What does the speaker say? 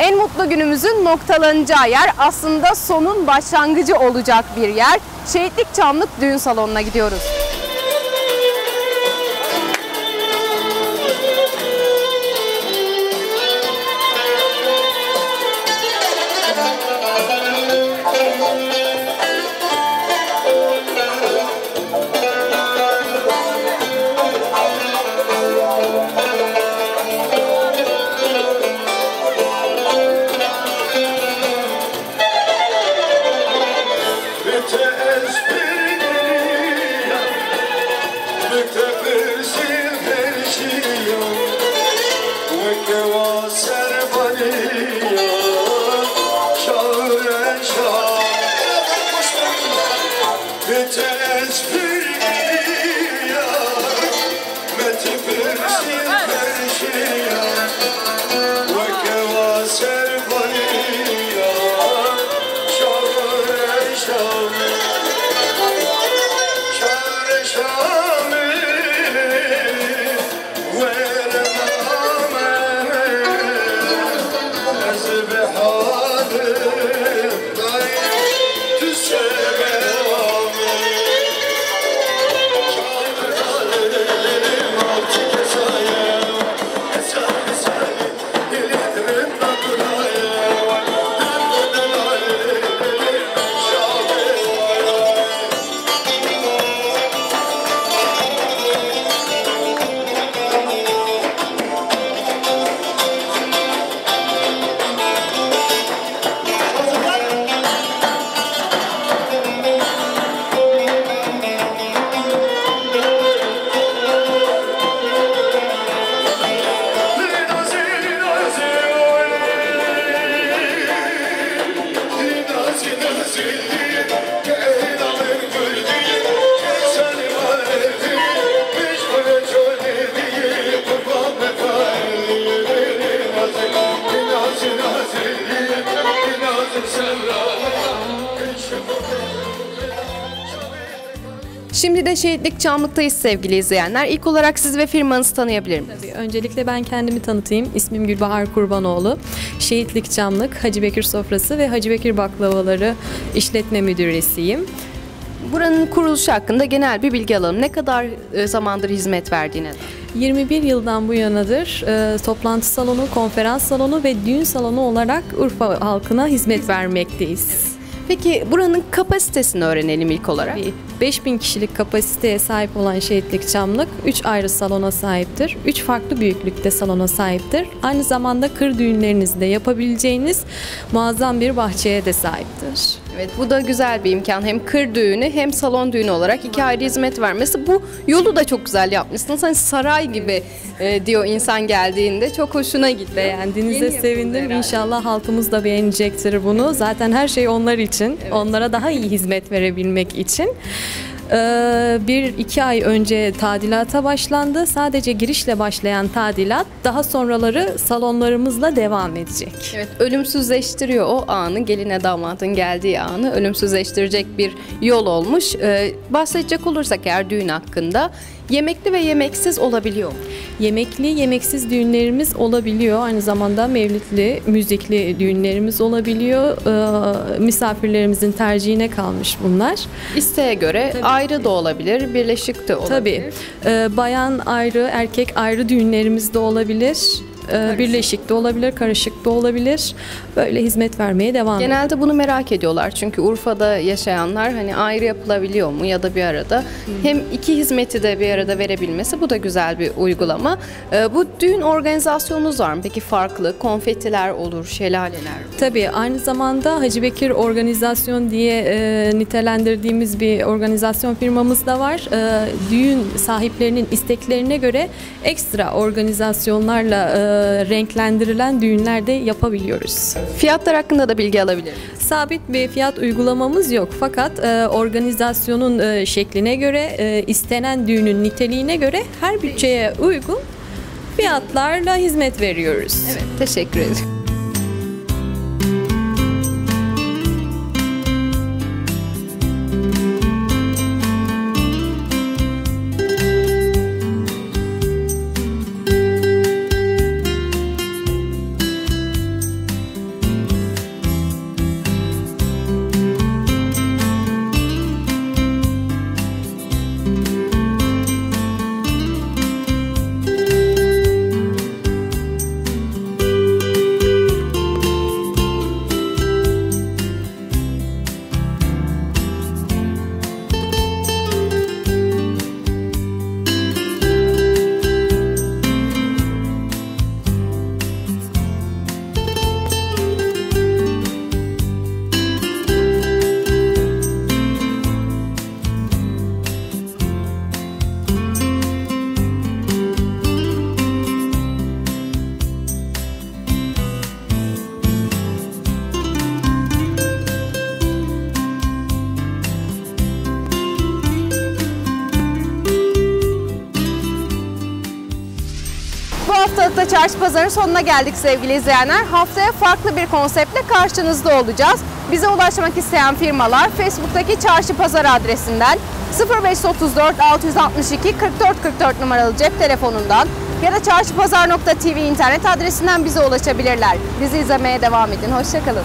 En mutlu günümüzün noktalanacağı yer aslında sonun başlangıcı olacak bir yer. Şehitlik Çamlık Düğün Salonu'na gidiyoruz. says. Şimdi de Şehitlik Çamlık'tayız sevgili izleyenler. İlk olarak siz ve firmanızı tanıyabilir miyiz? Tabii, öncelikle ben kendimi tanıtayım. İsmim Gülbahar Kurbanoğlu. Şehitlik Çamlık, Hacı Bekir Sofrası ve Hacı Bekir Baklavaları işletme müdüresiyim. Buranın kuruluşu hakkında genel bir bilgi alalım. Ne kadar e, zamandır hizmet verdiğine? 21 yıldan bu yanadır e, toplantı salonu, konferans salonu ve düğün salonu olarak Urfa halkına hizmet vermekteyiz. Peki buranın kapasitesini öğrenelim ilk olarak. 5000 kişilik kapasiteye sahip olan Şehitlik Çamlık 3 ayrı salona sahiptir. 3 farklı büyüklükte salona sahiptir. Aynı zamanda kır düğünlerinizi de yapabileceğiniz muazzam bir bahçeye de sahiptir. Evet bu da güzel bir imkan. Hem kır düğünü hem salon düğünü olarak iki ayrı hizmet vermesi. Bu yolu da çok güzel yapmışsınız. Hani saray gibi e, diyor insan geldiğinde. Çok hoşuna gitti. Beğendiğinize Yeni sevindim. herhalde. İnşallah halkımız da beğenecektir bunu. Zaten her şey onlar için. Onlara daha iyi hizmet verebilmek için. Ee, bir iki ay önce tadilata başlandı. Sadece girişle başlayan tadilat daha sonraları salonlarımızla devam edecek. Evet, ölümsüzleştiriyor o anı, geline damadın geldiği anı ölümsüzleştirecek bir yol olmuş. Ee, bahsedecek olursak eğer düğün hakkında yemekli ve yemeksiz olabiliyor. Yemekli, yemeksiz düğünlerimiz olabiliyor. Aynı zamanda mevlitli, müzikli düğünlerimiz olabiliyor. Ee, misafirlerimizin tercihine kalmış bunlar. İsteğe göre ayrı da olabilir, birleşik de olabilir. Tabii. Ee, bayan ayrı, erkek ayrı düğünlerimiz de olabilir. Ee, birleşik de olabilir, karışık da olabilir. Böyle hizmet vermeye devam ediyoruz. Genelde bunu merak ediyorlar çünkü Urfa'da yaşayanlar hani ayrı yapılabiliyor mu ya da bir arada. Hem iki hizmeti de bir arada verebilmesi bu da güzel bir uygulama. Ee, bu düğün organizasyonunuz var mı? Peki farklı konfetiler olur, şelaleler. Tabii aynı zamanda Hacı Bekir Organizasyon diye e, nitelendirdiğimiz bir organizasyon firmamız da var. E, düğün sahiplerinin isteklerine göre ekstra organizasyonlarla e, renklendirilen düğünler de yapabiliyoruz. Fiyatlar hakkında da bilgi alabilir. Sabit bir fiyat uygulamamız yok fakat e, organizasyonun e, şekline göre, e, istenen düğünün niteliğine göre her bütçeye uygun fiyatlarla hizmet veriyoruz. Evet, teşekkür ederim. Çarşı Pazar'ın sonuna geldik sevgili izleyenler. Haftaya farklı bir konseptle karşınızda olacağız. Bize ulaşmak isteyen firmalar Facebook'taki Çarşı Pazar adresinden 0534 662 44 44 numaralı cep telefonundan ya da çarşıpazar.tv internet adresinden bize ulaşabilirler. Bizi izlemeye devam edin. Hoşçakalın.